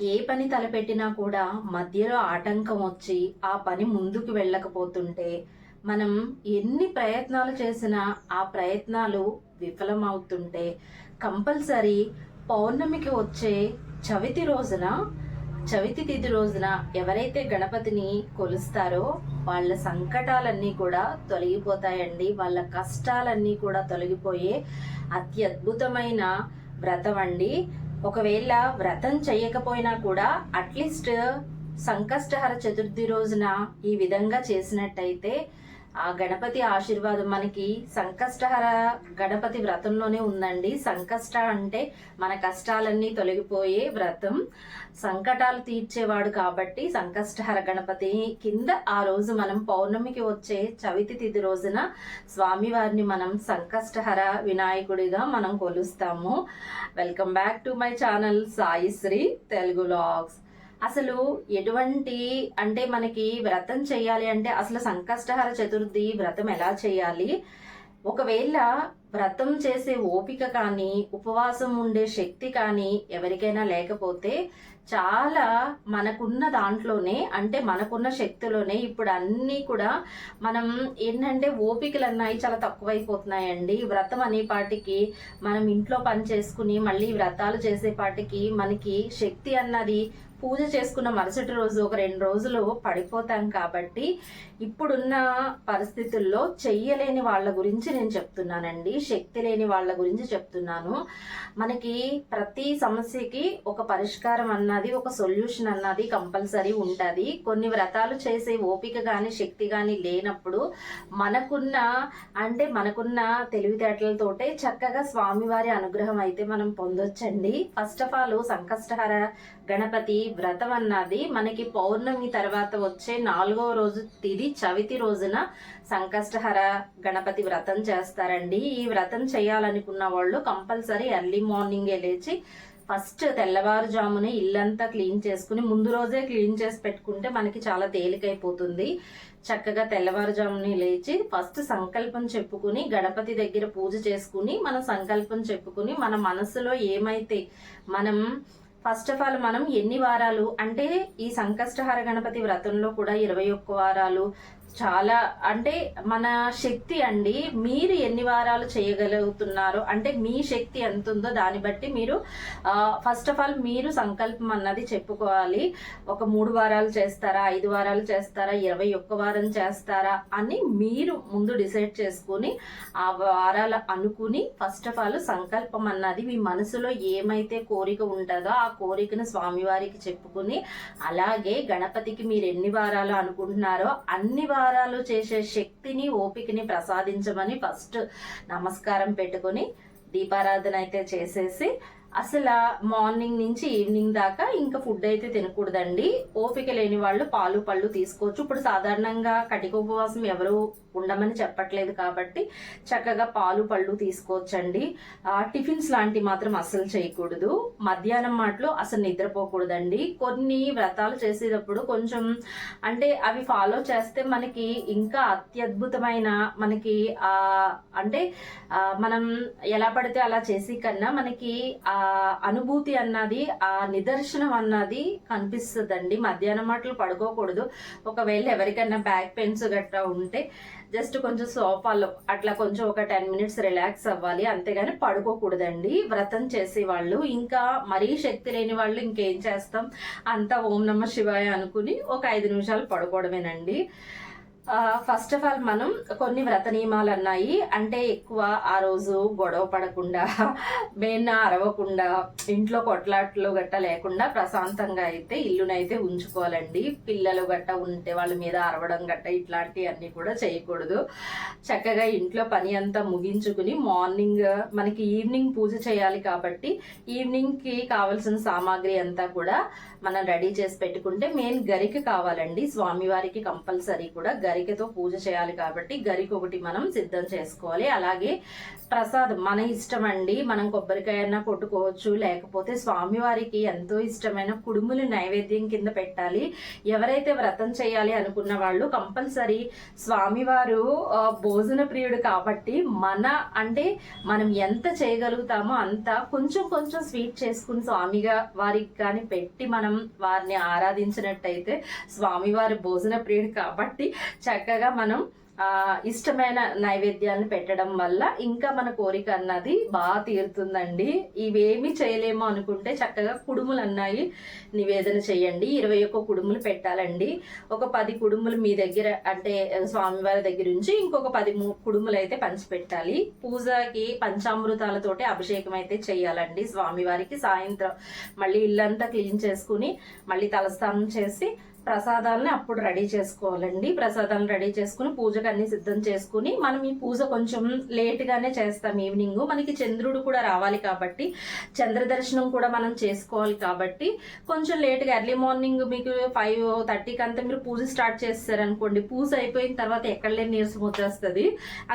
ఏ పని తలపెట్టినా కూడా మధ్యలో ఆటంకం వచ్చి ఆ పని ముందుకు వెళ్ళకపోతుంటే మనం ఎన్ని ప్రయత్నాలు చేసినా ఆ ప్రయత్నాలు విఫలమవుతుంటే కంపల్సరీ పౌర్ణమికి వచ్చే చవితి రోజున చవితి తిథి రోజున ఎవరైతే గణపతిని కొలుస్తారో వాళ్ళ సంకటాలన్నీ కూడా తొలగిపోతాయండి. వాళ్ళ కష్టాలన్నీ కూడా తొలగిపోయే అత్యద్భుతమైన వ్రతం అండి. ఒకవేళ వ్రతం చేయకపోయినా కూడా అట్లీస్ట్ సంకష్టహర చతుర్థి రోజున ఈ విధంగా చేసినట్టయితే ఆ గణపతి ఆశీర్వాదం మనకి సంకష్టహర గణపతి వ్రతంలోనే ఉందండి. సంకష్ట అంటే మన కష్టాలన్నీ తొలగిపోయే వ్రతం. సంకటాలు తీర్చేవాడు కాబట్టి సంకష్టహర గణపతి కింద ఆ రోజు మనం పౌర్ణమికి వచ్చే చవితి తిథి రోజున స్వామివారిని మనం సంకష్టహర వినాయకుడిగా మనం కొలుస్తాము. Welcome back to my channel Saisri Telugu logs అసలు ఎటువంటి అంటే మనకి వ్రతం చేయాలి అంటే అసలు సంకష్టహర చతుర్థి వ్రతం ఎలా చేయాలి? ఒకవేళ వ్రతం చేసే ఓపిక కానీ ఉపవాసం ఉండే శక్తి కానీ ఎవరికైనా లేకపోతే చాలా మనకున్న దాంట్లోనే అంటే మనకున్న శక్తిలోనే ఇప్పుడు అన్నీ కూడా మనం ఏంటంటే ఓపికలు అన్నాయి చాలా తక్కువైపోతున్నాయండి. వ్రతం అనే పాటికి మనం ఇంట్లో పని చేసుకుని మళ్ళీ వ్రతాలు చేసే పాటికి మనకి శక్తి అన్నది పూజ చేసుకున్న మరుసటి రోజు ఒక రెండు రోజులు పడిపోతాం కాబట్టి ఇప్పుడున్న పరిస్థితుల్లో చెయ్యలేని వాళ్ళ గురించి నేను చెప్తున్నానండి. శక్తి లేని వాళ్ళ గురించి చెప్తున్నాను. మనకి ప్రతి సమస్యకి ఒక పరిష్కారం అన్నది ఒక సొల్యూషన్ అన్నది కంపల్సరీ ఉంటుంది. కొన్ని వ్రతాలు చేసే ఓపిక కానీ శక్తి కానీ లేనప్పుడు మనకున్న అంటే మనకున్న తెలివితేటలతోటే చక్కగా స్వామివారి అనుగ్రహం అయితే మనం పొందొచ్చండి. First of all Sankashtahara Ganapati వ్రతం అన్నది మనకి పౌర్ణమి తర్వాత వచ్చే నాలుగవ రోజు తిది చవితి రోజున సంకష్టహర గణపతి వ్రతం చేస్తారండి. ఈ వ్రతం చేయాలనుకున్న వాళ్ళు కంపల్సరీ ఎర్లీ మార్నింగే లేచి ఫస్ట్ తెల్లవారుజామునే ఇల్లంతా క్లీన్ చేసుకుని ముందు రోజే క్లీన్ చేసి పెట్టుకుంటే మనకి చాలా తేలికైపోతుంది. చక్కగా తెల్లవారుజాముని లేచి ఫస్ట్ సంకల్పం చెప్పుకుని గణపతి దగ్గర పూజ చేసుకుని మన సంకల్పం చెప్పుకుని మన మనసులో ఏమైతే మనం ఫస్ట్ ఆఫ్ ఆల్ మనం ఎన్ని వారాలు అంటే ఈ సంకష్టహార గణపతి వ్రతంలో కూడా ఇరవై ఒక్క వారాలు చాలా అంటే మన శక్తి అండి మీరు ఎన్ని వారాలు చేయగలుగుతున్నారో? అంటే మీ శక్తి ఎంత ఉందో దాన్ని బట్టి మీరు ఫస్ట్ ఆఫ్ ఆల్ మీరు సంకల్పం అన్నది చెప్పుకోవాలి. ఒక మూడు వారాలు చేస్తారా ఐదు వారాలు చేస్తారా ఇరవై ఒక్క వారం చేస్తారా అని మీరు ముందు డిసైడ్ చేసుకుని ఆ వారాలు అనుకుని ఫస్ట్ ఆఫ్ ఆల్ సంకల్పం అన్నది మీ మనసులో ఏమైతే కోరిక ఉంటుందో ఆ కోరికను స్వామివారికి చెప్పుకుని అలాగే గణపతికి మీరు ఎన్ని వారాలు అనుకుంటున్నారో అన్ని వారాలు చేసే శక్తిని ఓపికని ప్రసాదించమని ఫస్ట్ నమస్కారం పెట్టుకొని దీపారాధన అయితే చేసేసి అసలు మార్నింగ్ నుంచి ఈవినింగ్ దాకా ఇంకా ఫుడ్ అయితే తినకూడదండి. ఓపిక లేని వాళ్ళు పాలు పళ్ళు తీసుకోవచ్చు. ఇప్పుడు సాధారణంగా కటిక ఉపవాసం ఎవరు ఉండమని చెప్పట్లేదు కాబట్టి చక్కగా పాలు పళ్ళు తీసుకోవచ్చండి. టిఫిన్స్ లాంటివి మాత్రం అస్సలు చేయకూడదు. మధ్యాహ్నం మాటలో అసలు నిద్రపోకూడదండి. కొన్ని వ్రతాలు చేసేటప్పుడు కొంచెం అంటే అవి ఫాలో చేస్తే మనకి ఇంకా అత్యద్భుతమైన మనకి ఆ అంటే మనం ఎలా పడితే అలా చేసి కన్నా మనకి ఆ అనుభూతి అన్నది ఆ నిదర్శనం అన్నది కనిపిస్తుందండి. మధ్యాహ్నం మాటలు పడుకోకూడదు. ఒకవేళ ఎవరికైనా బ్యాక్ పెయిన్స్ గట్రా ఉంటే జస్ట్ కొంచెం సోఫాలో అట్లా కొంచెం ఒక టెన్ మినిట్స్ రిలాక్స్ అవ్వాలి. అంతేగాని పడుకోకూడదండి. వ్రతం చేసే వాళ్ళు ఇంకా మరీ శక్తి లేని వాళ్ళు ఇంకేం చేస్తాం? అంతా ఓం నమ శివాయ అనుకుని ఒక ఐదు నిమిషాలు పడుకోవడమేనండి. ఫస్ట్ ఆఫ్ ఆల్ మనం కొన్ని వ్రత నియమాలు అన్నాయి. అంటే ఎక్కువ ఆ రోజు గొడవ పడకుండా మేన అరవకుండా ఇంట్లో కొట్లాట్లు గట్ట లేకుండా ప్రశాంతంగా అయితే ఇల్లునైతే ఉంచుకోవాలండి. పిల్లలు గట్ట ఉంటే వాళ్ళ మీద అరవడం గట్ట ఇట్లాంటివన్నీ కూడా చేయకూడదు. చక్కగా ఇంట్లో పని అంతా ముగించుకుని మార్నింగ్ మనకి ఈవినింగ్ పూజ చేయాలి కాబట్టి ఈవినింగ్కి కావాల్సిన సామాగ్రి అంతా కూడా మనం రెడీ చేసి పెట్టుకుంటే మెయిన్ గరికి కావాలండి. స్వామివారికి కంపల్సరీ కూడా గరి గరికతో పూజ చేయాలి కాబట్టి గరిక ఒకటి మనం సిద్ధం చేసుకోవాలి. అలాగే ప్రసాదం మన ఇష్టం అండి. మనం కొబ్బరికాయ అన్నా కొట్టుకోవచ్చు లేకపోతే స్వామివారికి ఎంతో ఇష్టమైన కుడుములు నైవేద్యం కింద పెట్టాలి. ఎవరైతే వ్రతం చేయాలి అనుకున్న వాళ్ళు కంపల్సరీ స్వామివారు భోజన ప్రియుడు కాబట్టి మన అంటే మనం ఎంత చేయగలుగుతామో అంత కొంచెం కొంచెం స్వీట్ చేసుకుని స్వామిగా వారికి కానీ పెట్టి మనం వారిని ఆరాధించినట్టయితే స్వామివారి భోజన ప్రియుడు కాబట్టి చక్కగా మనం ఆ ఇష్టమైన నైవేద్యాన్ని పెట్టడం వల్ల ఇంకా మన కోరిక అన్నది బాగా తీరుతుందండి. ఇవేమి చేయలేము అనుకుంటే చక్కగా కుడుములు అన్నాయి నివేదన చేయండి. ఇరవై ఒక్క కుడుములు పెట్టాలండి. ఒక పది కుడుములు మీ దగ్గర అంటే స్వామివారి దగ్గర నుంచి ఇంకొక పది కుడుములు అయితే పంచిపెట్టాలి. పూజకి పంచామృతాలతోటి అభిషేకం అయితే చేయాలండి. స్వామివారికి సాయంత్రం మళ్ళీ ఇల్లంతా క్లీన్ చేసుకుని మళ్ళీ తలస్నానం చేసి ప్రసాదాలని అప్పుడు రెడీ చేసుకోవాలండి. ప్రసాదాలను రెడీ చేసుకుని పూజకు అన్ని సిద్ధం చేసుకుని మనం ఈ పూజ కొంచెం లేట్గానే చేస్తాం ఈవినింగ్ మనకి చంద్రుడు కూడా రావాలి కాబట్టి చంద్ర దర్శనం కూడా మనం చేసుకోవాలి కాబట్టి కొంచెం లేట్గా ఎర్లీ మార్నింగ్ మీకు ఫైవ్ థర్టీకి అంతా మీరు పూజ స్టార్ట్ చేస్తారనుకోండి. పూజ అయిపోయిన తర్వాత ఎక్కడ లేని నీరసం వచ్చేస్తుంది.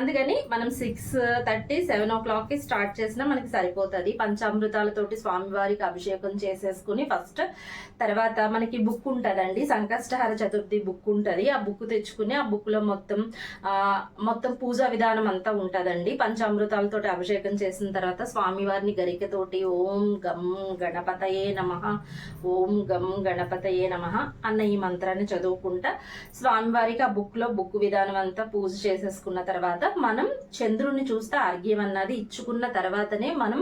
అందుకని మనం సిక్స్ థర్టీ సెవెన్ ఓ క్లాక్కి స్టార్ట్ చేసినా మనకి సరిపోతుంది. పంచామృతాలతోటి స్వామివారికి అభిషేకం చేసేసుకుని ఫస్ట్ తర్వాత మనకి బుక్ ఉంటుందండి. సంకష్టహార చతుర్థి బుక్ ఉంటుంది. ఆ బుక్ తెచ్చుకుని ఆ బుక్లో మొత్తం మొత్తం పూజా విధానం అంతా ఉంటుందండి. పంచామృతాలతోటి అభిషేకం చేసిన తర్వాత స్వామివారిని గరికతోటి ఓం గం గణపతయే నమ ఓం గం గణపతయే నమ అన్న ఈ మంత్రాన్ని చదువుకుంటా స్వామివారికి ఆ బుక్లో బుక్ విధానం అంతా పూజ చేసేసుకున్న తర్వాత మనం చంద్రుడిని చూస్తే అర్ఘ్యం అన్నది ఇచ్చుకున్న తర్వాతనే మనం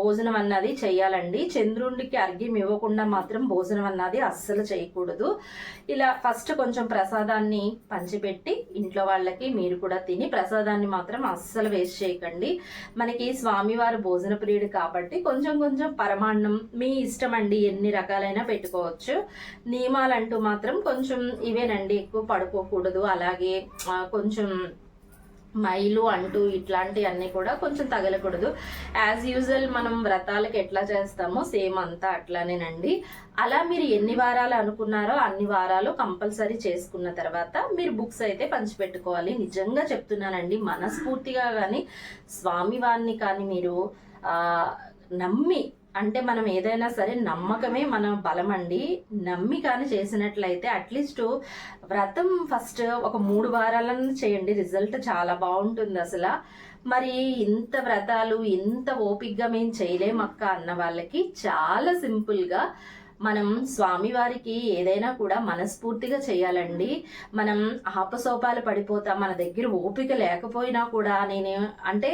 భోజనం అన్నది చేయాలండి. చంద్రుడికి అర్ఘ్యం ఇవ్వకుండా మాత్రం భోజనం అన్నది అస్సలు చేయకూడదు. ఇలా ఫస్ట్ కొంచెం ప్రసాదాన్ని పంచిపెట్టి ఇంట్లో వాళ్ళకి మీరు కూడా తిని ప్రసాదాన్ని మాత్రం అస్సలు వేస్ట్ చేయకండి. మనకి స్వామివారు భోజన ప్రియుడు కాబట్టి కొంచెం కొంచెం పరమాన్నం మీ ఇష్టం అండి ఎన్ని రకాలైనా పెట్టుకోవచ్చు. నియమాలంటూ మాత్రం కొంచెం ఇవేనండి ఎక్కువ పడుకోకూడదు. అలాగే కొంచెం మైలు అంటూ ఇట్లాంటివన్నీ కూడా కొంచెం తగలకూడదు. యాజ్ యూజువల్ మనం వ్రతాలకు ఎట్లా చేస్తామో సేమ్ అంతా అట్లానేనండి. అలా మీరు ఎన్ని వారాలు అనుకున్నారో అన్ని వారాలు కంపల్సరీ చేసుకున్న తర్వాత మీరు బుక్స్ అయితే పంచిపెట్టుకోవాలి. నిజంగా చెప్తున్నానండి మనస్ఫూర్తిగా కానీ స్వామివారిని కానీ మీరు నమ్మి అంటే మనం ఏదైనా సరే నమ్మకమే మన బలం అండి నమ్మి కానీ చేసినట్లయితే అట్లీస్ట్ వ్రతం ఫస్ట్ ఒక మూడు వారాలను చేయండి. రిజల్ట్ చాలా బాగుంటుంది అసలు. మరి ఇంత వ్రతాలు ఇంత ఓపిగ్గా మేము చేయలేమక్క అన్న వాళ్ళకి చాలా సింపుల్గా మనం స్వామివారికి ఏదైనా కూడా మనస్ఫూర్తిగా చేయాలండి. మనం ఆపసోపాలు పడిపోతాం మన దగ్గర ఓపిక లేకపోయినా కూడా నేను అంటే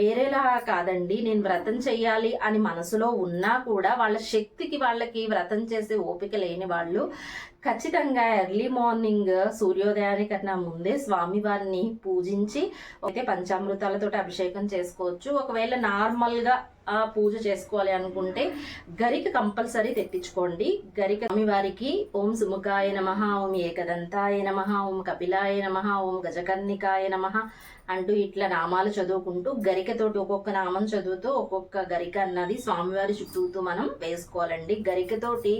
వేరేలా కాదండి. నేను వ్రతం చేయాలి అని మనసులో ఉన్నా కూడా వాళ్ళ శక్తికి వాళ్ళకి వ్రతం చేసే ఓపిక లేని వాళ్ళు ఖచ్చితంగా ఎర్లీ మార్నింగ్ సూర్యోదయానికన్నా ముందే స్వామివారిని పూజించి అయితే పంచామృతాలతో అభిషేకం చేసుకోవచ్చు. ఒకవేళ నార్మల్గా ఆ పూజ చేసుకోవాలి అనుకుంటే గరిక కంపల్సరీ తెప్పించుకోండి. గరిక స్వామివారికి ఓం సుముఖాయ నమ ఓం ఏకదంతాయ నమ ఓం కపిలాయ నమ ఓం గజకర్ణికాయ నమ అంటూ ఇట్లా నామాలు చదువుకుంటూ గరికతోటి ఒక్కొక్క నామం చదువుతూ ఒక్కొక్క గరిక అన్నది స్వామివారి చుట్టూతూ మనం వేసుకోవాలండి. గరికతోటి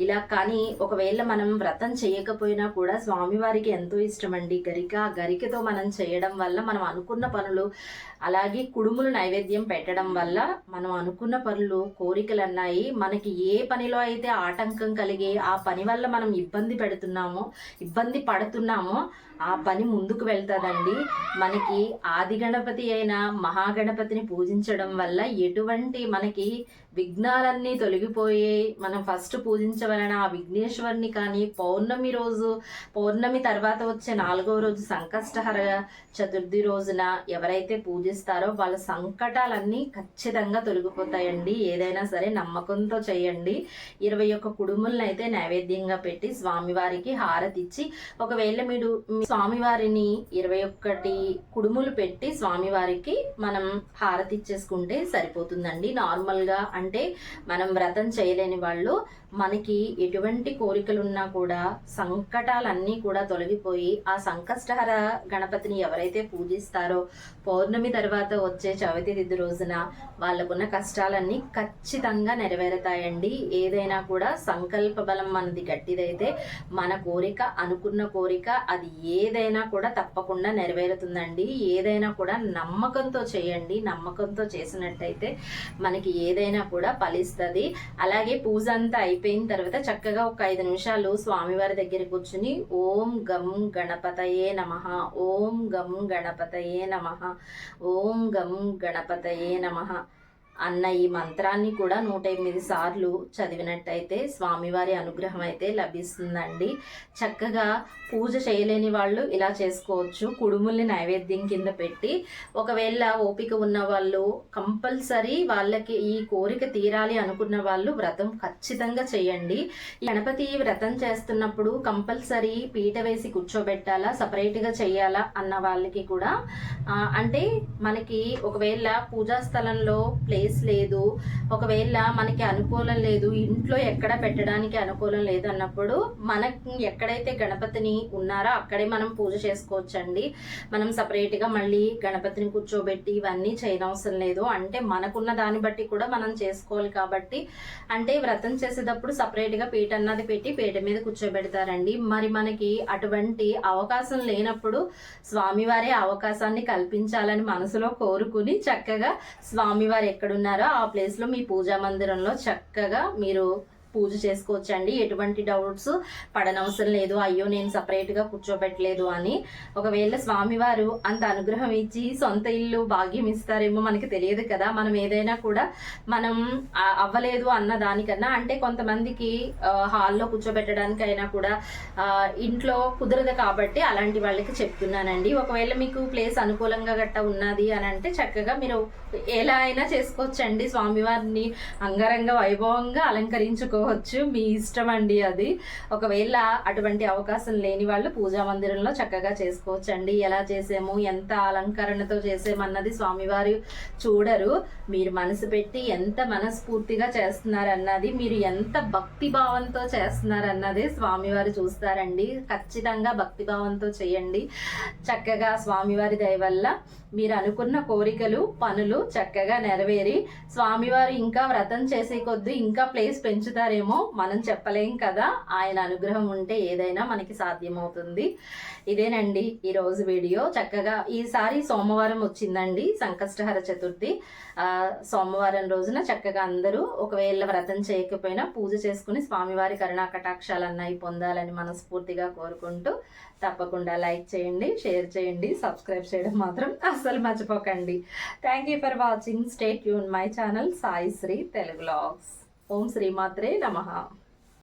ఇలా కానీ ఒకవేళ మనం వ్రతం చేయకపోయినా కూడా స్వామివారికి ఎంతో ఇష్టం అండి గరిక ఆ గరికతో మనం చేయడం వల్ల మనం అనుకున్న పనులు అలాగే కుడుములు నైవేద్యం పెట్టడం వల్ల మనం అనుకున్న పనులు కోరికలు అన్నాయి మనకి ఏ పనిలో అయితే ఆటంకం కలిగే ఆ పని వల్ల మనం ఇబ్బంది పెడుతున్నామో ఇబ్బంది పడుతున్నామో ఆ పని ముందుకు వెళ్తుందండి. మనకి ఆది గణపతి అయిన మహాగణపతిని పూజించడం వల్ల ఎటువంటి మనకి విఘ్నాలన్నీ తొలగిపోయి మనం ఫస్ట్ పూజించవలన ఆ విఘ్నేశ్వరుని కానీ పౌర్ణమి రోజు పౌర్ణమి తర్వాత వచ్చే నాలుగవ రోజు సంకష్టహర చతుర్థి రోజున ఎవరైతే పూజిస్తారో వాళ్ళ సంకటాలన్నీ ఖచ్చితంగా తొలగిపోతాయండి. ఏదైనా సరే నమ్మకంతో చేయండి. ఇరవై ఒక్క కుడుములను అయితే నైవేద్యంగా పెట్టి స్వామివారికి హారతి ఇచ్చి ఒకవేళ మీరు స్వామివారిని ఇరవై ఒక్కటి కుడుములు పెట్టి స్వామివారికి మనం హారతి ఇచ్చేసుకుంటే సరిపోతుందండి నార్మల్గా అంటే అంటే మనం వ్రతం చేయలేని వాళ్ళు మనకి ఎటువంటి కోరికలున్నా కూడా సంకటాలన్నీ కూడా తొలగిపోయి ఆ సంకష్టహర గణపతిని ఎవరైతే పూజిస్తారో పౌర్ణమి తర్వాత వచ్చే చవితి తిథి రోజున వాళ్ళకున్న కష్టాలన్నీ ఖచ్చితంగా నెరవేరుతాయండి. ఏదైనా కూడా సంకల్ప బలం మనది గట్టిదైతే మన కోరిక అనుకున్న కోరిక అది ఏదైనా కూడా తప్పకుండా నెరవేరుతుందండి. ఏదైనా కూడా నమ్మకంతో చేయండి. నమ్మకంతో చేసినట్టయితే మనకి ఏదైనా కూడా ఫలిస్తుంది. అలాగే పూజ అంతా అయిపోయిన తర్వాత చక్కగా ఒక ఐదు నిమిషాలు స్వామివారి దగ్గర కూర్చుని ఓం గం గణపతయే నమ ఓం గం గణపతయే నమ ఓం గం గణపతయే నమ. అన్న ఈ మంత్రాన్ని కూడా నూట ఎనిమిది సార్లు చదివినట్టయితే స్వామివారి అనుగ్రహం అయితే లభిస్తుందండి. చక్కగా పూజ చేయలేని వాళ్ళు ఇలా చేసుకోవచ్చు. కుడుముల్ని నైవేద్యం కింద పెట్టి ఒకవేళ ఓపిక ఉన్న వాళ్ళు కంపల్సరీ వాళ్ళకి ఈ కోరిక తీరాలి అనుకున్న వాళ్ళు వ్రతం ఖచ్చితంగా చేయండి. గణపతి వ్రతం చేస్తున్నప్పుడు కంపల్సరీ పీట వేసి కూర్చోబెట్టాలా సపరేట్గా చేయాలా అన్న వాళ్ళకి కూడా అంటే మనకి ఒకవేళ పూజా స్థలంలో ప్లేస్ లేదు. ఒకవేళ మనకి అనుకూలం లేదు ఇంట్లో ఎక్కడ పెట్టడానికి అనుకూలం లేదు అన్నప్పుడు మనకి ఎక్కడైతే గణపతిని ఉన్నారో అక్కడే మనం పూజ చేసుకోవచ్చండి. మనం సపరేట్గా మళ్ళీ గణపతిని కూర్చోబెట్టి ఇవన్నీ చేయనవసరం లేదు. అంటే మనకున్న దాన్ని బట్టి కూడా మనం చేసుకోవాలి కాబట్టి. అంటే వ్రతం చేసేటప్పుడు సపరేట్గా పీట అన్నది పెట్టి పీట మీద కూర్చోబెడతారండి. మరి మనకి అటువంటి అవకాశం లేనప్పుడు స్వామివారే అవకాశాన్ని కల్పించాలని మనసులో కోరుకుని చక్కగా స్వామివారు ఉన్నారో ఆ ప్లేస్లో మీ పూజా మందిరంలో చక్కగా మీరు పూజ చేసుకోవచ్చండి. ఎటువంటి డౌట్స్ పడనవసరం లేదు. అయ్యో నేను సపరేట్గా కూర్చోబెట్టలేదు అని. ఒకవేళ స్వామివారు అంత అనుగ్రహం ఇచ్చి సొంత ఇల్లు భాగ్యం ఇస్తారేమో మనకి తెలియదు కదా. మనం ఏదైనా కూడా మనం అవ్వలేదు అన్న దానికన్నా అంటే కొంతమందికి హాల్లో కూర్చోబెట్టడానికైనా కూడా ఇంట్లో కుదరదు కాబట్టి అలాంటి వాళ్ళకి చెప్తున్నానండి. ఒకవేళ మీకు ప్లేస్ అనుకూలంగా గట్ట ఉన్నది అని అంటే చక్కగా మీరు ఎలా అయినా చేసుకోవచ్చండి. స్వామివారిని అంగరంగ వైభవంగా చేసుకోవచ్చు. మీ ఇష్టం అండి అది. ఒకవేళ అటువంటి అవకాశం లేని వాళ్ళు పూజా మందిరంలో చక్కగా చేసుకోవచ్చండి. ఎలా చేసాము? ఎంత అలంకరణతో చేసామన్నది స్వామివారు చూడరు. మీరు మనసు పెట్టి ఎంత మనస్ఫూర్తిగా చేస్తున్నారన్నది మీరు ఎంత భక్తి భావంతో చేస్తున్నారన్నది స్వామివారు చూస్తారండి. ఖచ్చితంగా భక్తి భావంతో చేయండి. చక్కగా స్వామివారి దయ వల్ల మీరు అనుకున్న కోరికలు పనులు చక్కగా నెరవేరి స్వామివారు ఇంకా వ్రతం చేసే కొద్దీ ఇంకా ప్లేస్ పెంచుతారు. పెంచుతారేమో మనం చెప్పలేం కదా. ఆయన అనుగ్రహం ఉంటే ఏదైనా మనకి సాధ్యమవుతుంది. ఇదేనండి ఈరోజు వీడియో. చక్కగా ఈసారి సోమవారం వచ్చిందండి సంకష్టహర చతుర్థి. సోమవారం రోజున చక్కగా అందరూ ఒకవేళ వ్రతం చేయకపోయినా పూజ చేసుకుని స్వామివారి కరుణా కటాక్షాలన్నాయి పొందాలని మనస్ఫూర్తిగా కోరుకుంటూ తప్పకుండా లైక్ చేయండి షేర్ చేయండి సబ్స్క్రైబ్ చేయడం మాత్రం అస్సలు మర్చిపోకండి. Thank you for watching stay Yoon my channel Sai Sri Telugu logs ఓం శ్రీమాత్రే నమః.